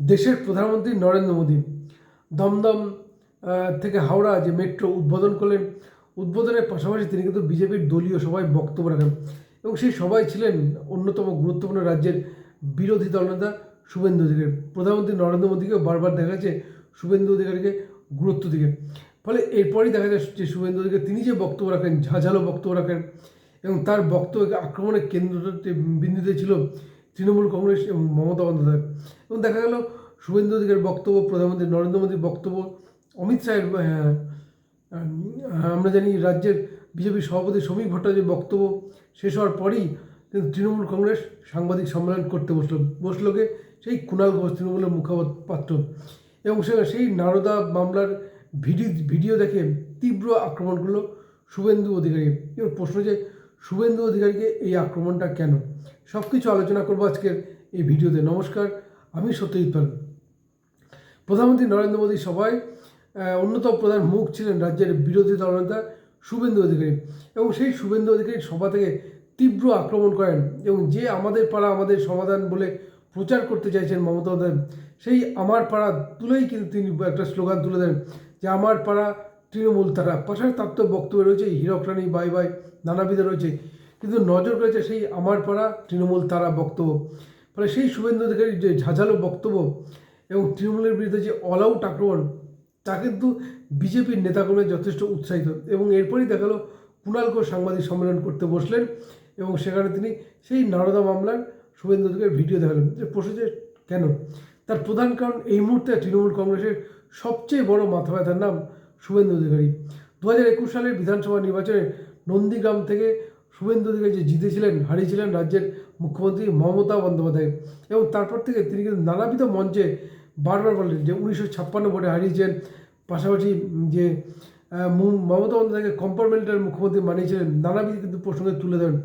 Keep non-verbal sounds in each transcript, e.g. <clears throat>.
দেশের প্রধানমন্ত্রী নরেন্দ্র মোদী দমদম থেকে হাওড়া যে মেট্রো উদ্বোধন করলেন, উদ্বোধনের পাশাপাশি তিনি কিন্তু বিজেপির দলীয় সভায় বক্তব্য রাখেন এবং সেই সবাই ছিলেন অন্যতম গুরুত্বপূর্ণ রাজ্যের বিরোধী দলনেতা শুভেন্দু অধিকারী। প্রধানমন্ত্রী নরেন্দ্র মোদীকেও বারবার দেখা যাচ্ছে শুভেন্দু অধিকারীকে গুরুত্ব দিকে। ফলে এরপরই দেখা যায় যে শুভেন্দু অধিকারী তিনি যে বক্তব্য রাখেন, ঝাঁঝালো বক্তব্য রাখেন এবং তার বক্তব্যকে আক্রমণের কেন্দ্র বিন্দুতে ছিল তৃণমূল কংগ্রেস এবং মমতা বন্দ্যোপাধ্যায়। এবং দেখা গেল শুভেন্দু অধিকারের বক্তব্য, প্রধানমন্ত্রী নরেন্দ্র মোদীর বক্তব্য, অমিত শাহের আমরা জানি রাজ্যের বিজেপি সভাপতি শ্রমিক ভট্টাচার্যের বক্তব্য শেষ হওয়ার পরেই কিন্তু তৃণমূল কংগ্রেস সাংবাদিক সম্মেলন করতে বসল বসলোকে সেই কুণাল ঘোষ তৃণমূলের মুখপাত্র। এবং সে সেই নারদা মামলার ভিডিও ভিডিও দেখে তীব্র আক্রমণ করল শুভেন্দু অধিকারী। এবার প্রশ্ন যে শুভেন্দু অধিকারীকে এই আক্রমণটা কেন? সব কিছু আলোচনা করব আজকের এই ভিডিওতে। নমস্কার, আমি সত্যজিৎ পাল। প্রধানমন্ত্রী নরেন্দ্র মোদী সভায় অন্যতম প্রধান মুখ ছিলেন রাজ্যের বিরোধী দলনেতা শুভেন্দু অধিকারী এবং সেই শুভেন্দু অধিকারী সভা থেকে তীব্র আক্রমণ করেন এবং যে আমাদের পাড়া আমাদের সমাধান বলে প্রচার করতে চাইছেন মমতা সেই আমার পাড়া তুলেই কিন্তু তিনি একটা স্লোগান তুলে দেন যে আমার পাড়া তৃণমূল তারা পাশাপাশি তার তো বক্তব্য রয়েছে, হীরক রানী বাই বাই, নানাবিধ রয়েছে। কিন্তু নজর করেছে সেই আমার পাড়া তৃণমূল তারা বক্তব্য। ফলে সেই শুভেন্দু অধিকারীর যে ঝাঁঝালো বক্তব্য এবং তৃণমূলের বিরুদ্ধে যে অল আউট আক্রমণ, তা কিন্তু বিজেপির নেতাকর্মী যথেষ্ট উৎসাহিত এবং এরপরই দেখাল কুণাল ঘোষ সাংবাদিক সম্মেলন করতে বসলেন এবং সেখানে তিনি সেই নারদা মামলার শুভেন্দু অধিকারীর ভিডিও দেখালেন। যে যে, কেন? তার প্রধান কারণ এই মুহূর্তে তৃণমূল কংগ্রেসের সবচেয়ে বড় মাথা ব্যথার নাম শুভেন্দু অধিকারী। দু হাজার একুশ সালের বিধানসভা নির্বাচনে নন্দীগ্রাম থেকে শুভেন্দু অধিকারী যে জিতেছিলেন, হারিয়েছিলেন রাজ্যের মুখ্যমন্ত্রী মমতা বন্দ্যোপাধ্যায় এবং তারপর থেকে তিনি কিন্তু নানাবিধ মঞ্চে বারবার বললেন যে উনিশশো ছাপ্পান্ন ভোটে হারিয়েছেন। পাশাপাশি যে মমতা বন্দ্যোপাধ্যায়কে কম্পার্টমেন্টাল মুখ্যমন্ত্রী মানিয়েছিলেন, নানাবিধ কিন্তু প্রসঙ্গে তুলে ধরেন।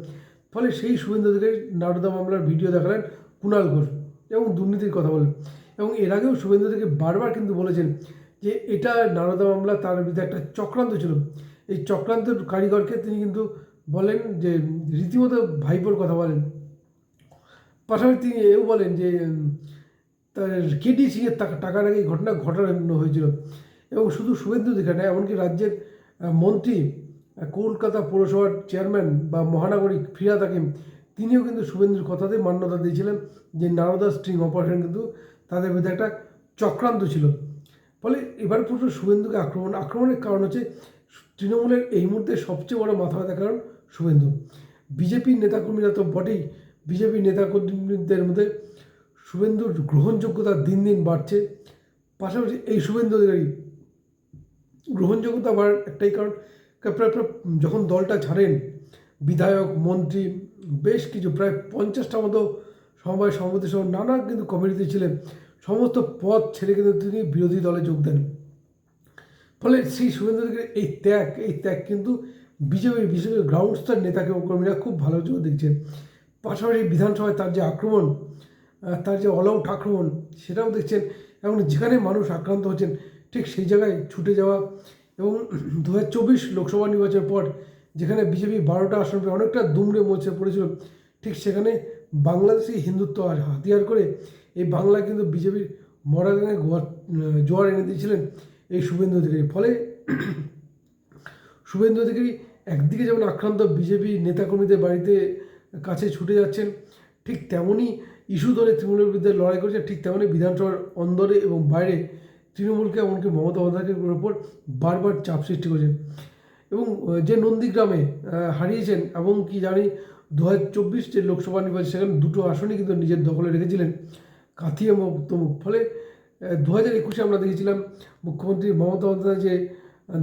ফলে সেই শুভেন্দু অধিকারী নারদা মামলার ভিডিও দেখালেন কুণাল ঘোষ এবং দুর্নীতির কথা বলেন। এবং এর আগেও শুভেন্দু অধিকারী বারবার কিন্তু বলেছেন যে এটা নারদা মামলা তার বিরুদ্ধে একটা চক্রান্ত ছিল। এই চক্রান্তের কারিগরকে তিনি কিন্তু বলেন যে, রীতিমতো ভাইপোর কথা বলেন। পাশাপাশি তিনি এও বলেন যে তার কেডি সিংয়ের টাকা টাকার আগে এই ঘটনা ঘটানো হয়েছিল। এবং শুধু শুভেন্দু অধিকারী না এমনকি রাজ্যের মন্ত্রী কলকাতা পৌরসভার চেয়ারম্যান বা মহানাগরিক ফিরাদ হাকিম, তিনিও কিন্তু শুভেন্দুর কথাতে মান্যতা দিয়েছিলেন যে, নারদা স্ট্রিং অপারেশন কিন্তু তাদের বিরুদ্ধে একটা চক্রান্ত ছিল। ফলে এবার প্রশ্ন শুভেন্দুকে আক্রমণ, আক্রমণের কারণ হচ্ছে তৃণমূলের এই মুহূর্তে সবচেয়ে বড় মাথা ব্যথার কারণ শুভেন্দু। বিজেপির নেতাকর্মীরা তো বটেই, বিজেপির নেতাকর্মীদের মধ্যে শুভেন্দুর গ্রহণযোগ্যতা দিন দিন বাড়ছে। পাশাপাশি এই শুভেন্দু অধিকারী গ্রহণযোগ্যতা বাড়ার একটাই কারণ যখন দলটা ছাড়েন, বিধায়ক, মন্ত্রী, বেশ কিছু, প্রায় পঞ্চাশটা মতো সমবায় সভাপতি সহ নানা কিন্তু কমিটিতে ছিলেন। সমস্ত পথ ছেড়ে কিন্তু তিনি বিরোধী দলে যোগ দেন। ফলে সেই শুভেন্দু অধিকারীর এই ত্যাগ এই ত্যাগ কিন্তু বিজেপির বিশেষ গ্রাউন্ড স্তর নেতাকে কর্মীরা খুব ভালো চোখে দেখছে পাশাপাশি বিধানসভায় তার যে আক্রমণ তার যে অল আউট আক্রমণ, সেটাও দেখছেন এবং যেখানে মানুষ আক্রান্ত হচ্ছেন, ঠিক সেই জায়গায় ছুটে যাওয়া এবং <clears throat> দু হাজার চব্বিশ লোকসভা নির্বাচনের পর যেখানে বিজেপি বারোটা আসন পেয়ে অনেকটা দুমড়ে মোচে পড়েছিল, ঠিক সেখানে বাংলাদেশি হিন্দুত্ব আর হাতিয়ার করে এই বাংলা কিন্তু বিজেপির মরাগাঙে জোয়ার এনে দিয়েছিলেন এই শুভেন্দু অধিকারী। ফলে শুভেন্দু অধিকারী একদিকে যেমন আক্রান্ত বিজেপি নেতাকর্মীদের বাড়িতে কাছে ছুটে যাচ্ছেন, ঠিক তেমনই ইস্যু ধরে তৃণমূলের বিরুদ্ধে লড়াই করছে ঠিক তেমনই বিধানসভার অন্দরে এবং বাইরে তৃণমূলকে এমনকি মমতা বন্দ্যোপাধ্যায়ের উপর বারবার চাপ সৃষ্টি করছেন। এবং যে নন্দীগ্রামে হারিয়েছেন এবং কি জানি দু হাজার চব্বিশ যে লোকসভা নির্বাচন, সেখানে দুটো আসনই কিন্তু নিজের দখলে রেখেছিলেন। কাথি এবং তমুক ফলে দু হাজার একুশে আমরা দেখেছিলাম মুখ্যমন্ত্রী মমতা বন্দ্যোপাধ্যায় যে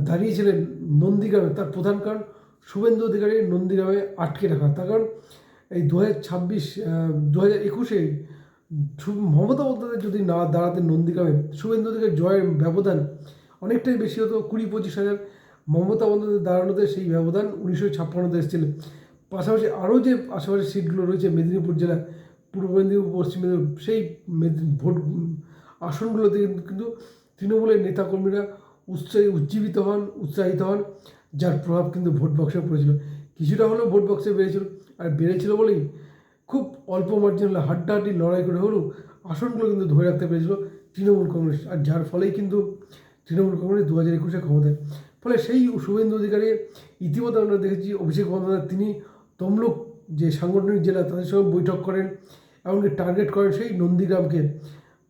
দাঁড়িয়েছিলেন নন্দীগ্রামে। তার প্রধান কারণ, শুভেন্দু অধিকারী নন্দীগ্রামে আটকে রাখা। তার কারণ, এই দু হাজার ছাব্বিশ দু হাজার একুশে মমতা বন্দ্যোপাধ্যায় যদি না দাঁড়াতেন নন্দীগ্রামে, শুভেন্দু অধিকারী জয়ের ব্যবধান অনেকটাই বেশি হতো। কুড়ি, পঁচিশ হাজার মমতা বন্দ্যোপাধ্যায় দাঁড়ানোতে সেই ব্যবধান উনিশশো ছাপ্পান্নতে এসেছিলেন পাশাপাশি আরও যে আশেপাশের সিটগুলো রয়েছে, মেদিনীপুর জেলা পূর্ব মেদিনীপুর, পশ্চিম মেদিনীপুর, সেই ভোট, আসনগুলোতে কিন্তু- কিন্তু তৃণমূলের নেতাকর্মীরা উৎসাহী, উজ্জীবিত হন, উৎসাহিত হন, যার প্রভাব কিন্তু ভোট বক্সে পড়েছিল। কিছুটা হলেও ভোট বক্সে বেড়েছিল, আর বেড়েছিল বলেই খুব অল্প মার্জিন হলে হাড্ডাহাড্ডি লড়াই করে হলেও আসনগুলো কিন্তু ধরে রাখতে পেরেছিল তৃণমূল কংগ্রেস, আর যার ফলেই কিন্তু তৃণমূল কংগ্রেস দু হাজার একুশে ক্ষমতায় ফলে সেই শুভেন্দু অধিকারী ইতিমধ্যে আমরা দেখেছি, অভিষেক বন্দ্যোপাধ্যায়, তিনি তমলুক যে সাংগঠনিক জেলা, তাদের সঙ্গে বৈঠক করেন। এমনকি টার্গেট করেন সেই নন্দীগ্রামকে।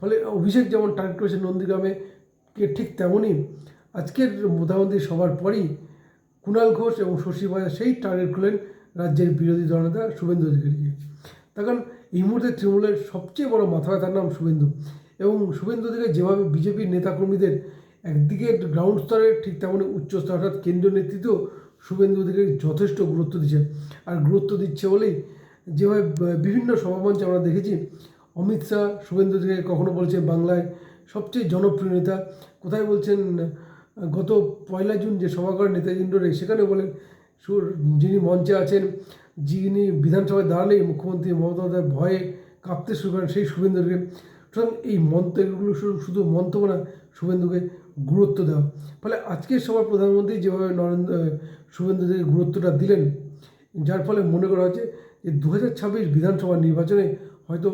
ফলে অভিষেক যেমন টার্গেট করেছে নন্দীগ্রামে, কে ঠিক তেমনই আজকের প্রধানমন্ত্রী সবার পরই কুণাল ঘোষ এবং শশী বাজার সেই টার্গেট করলেন রাজ্যের বিরোধী দলনেতা শুভেন্দু অধিকারীকে। তার কারণ এই মুহূর্তে তৃণমূলের সবচেয়ে বড় মাথা ব্যথার নাম শুভেন্দু। এবং শুভেন্দু অধিকারী যেভাবে বিজেপির নেতাকর্মীদের একদিকে গ্রাউন্ড স্তরে ঠিক তেমনই উচ্চ স্তর অর্থাৎ কেন্দ্রীয় নেতৃত্ব শুভেন্দু অধিকারী যথেষ্ট গুরুত্ব দিচ্ছে। আর গুরুত্ব দিচ্ছে বলেই যেভাবে বিভিন্ন সভামঞ্চে আমরা দেখেছি অমিত শাহ শুভেন্দু অধিকারী কখনো বলছে বাংলায় সবচেয়ে জনপ্রিয় নেতা। কোথায় বলছেন গত পয়লা জুন যে সভা করেন নেতাজি ইন্ডোরে সেখানে বলেন যিনি মঞ্চে আছেন যিনি বিধানসভায় দাঁড়ালেই মুখ্যমন্ত্রী মমতা ভয়ে কাঁপতে শুরু করেন সেই শুভেন্দু অধিকারী। সুতরাং এই মন্তব্যগুলো শুধু শুধু মন্তব্য না শুভেন্দুকে গুরুত্ব দেওয়া। ফলে আজকের সবার প্রধানমন্ত্রী যেভাবে নরেন্দ্র আহ, শুভেন্দু গুরুত্বটা দিলেন যার ফলে মনে করা হচ্ছে যে দু হাজার ছাব্বিশ বিধানসভা নির্বাচনে হয়তো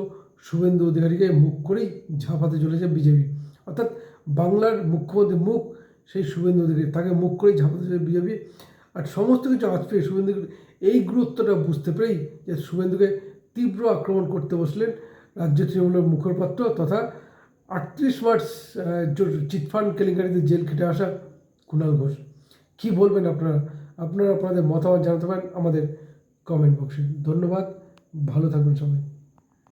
শুভেন্দু অধিকারীকে মুখ করেই ঝাঁপাতে চলেছে বিজেপি। অর্থাৎ বাংলার মুখ্যমন্ত্রী মুখ, সেই শুভেন্দু অধিকারী, তাকে মুখ করেই ঝাঁপাতে চলেছে বিজেপি। আর সমস্ত কিছু আজ পেয়ে শুভেন্দু এই গুরুত্বটা বুঝতে পেরেই যে শুভেন্দুকে তীব্র আক্রমণ করতে বসলেন রাজ্য তৃণমূলের মুখপাত্র তথা আটত্রিশ মার্চ চিটফান্ড কেলেঙ্কারিতে জেল খেটে আসা কুণাল ঘোষ। কী বলবেন আপনারা? আপনারা, আপনাদের মতামত জানাতে পারেন আমাদের কমেন্ট বক্সে। ধন্যবাদ ভালো থাকবেন সবাই।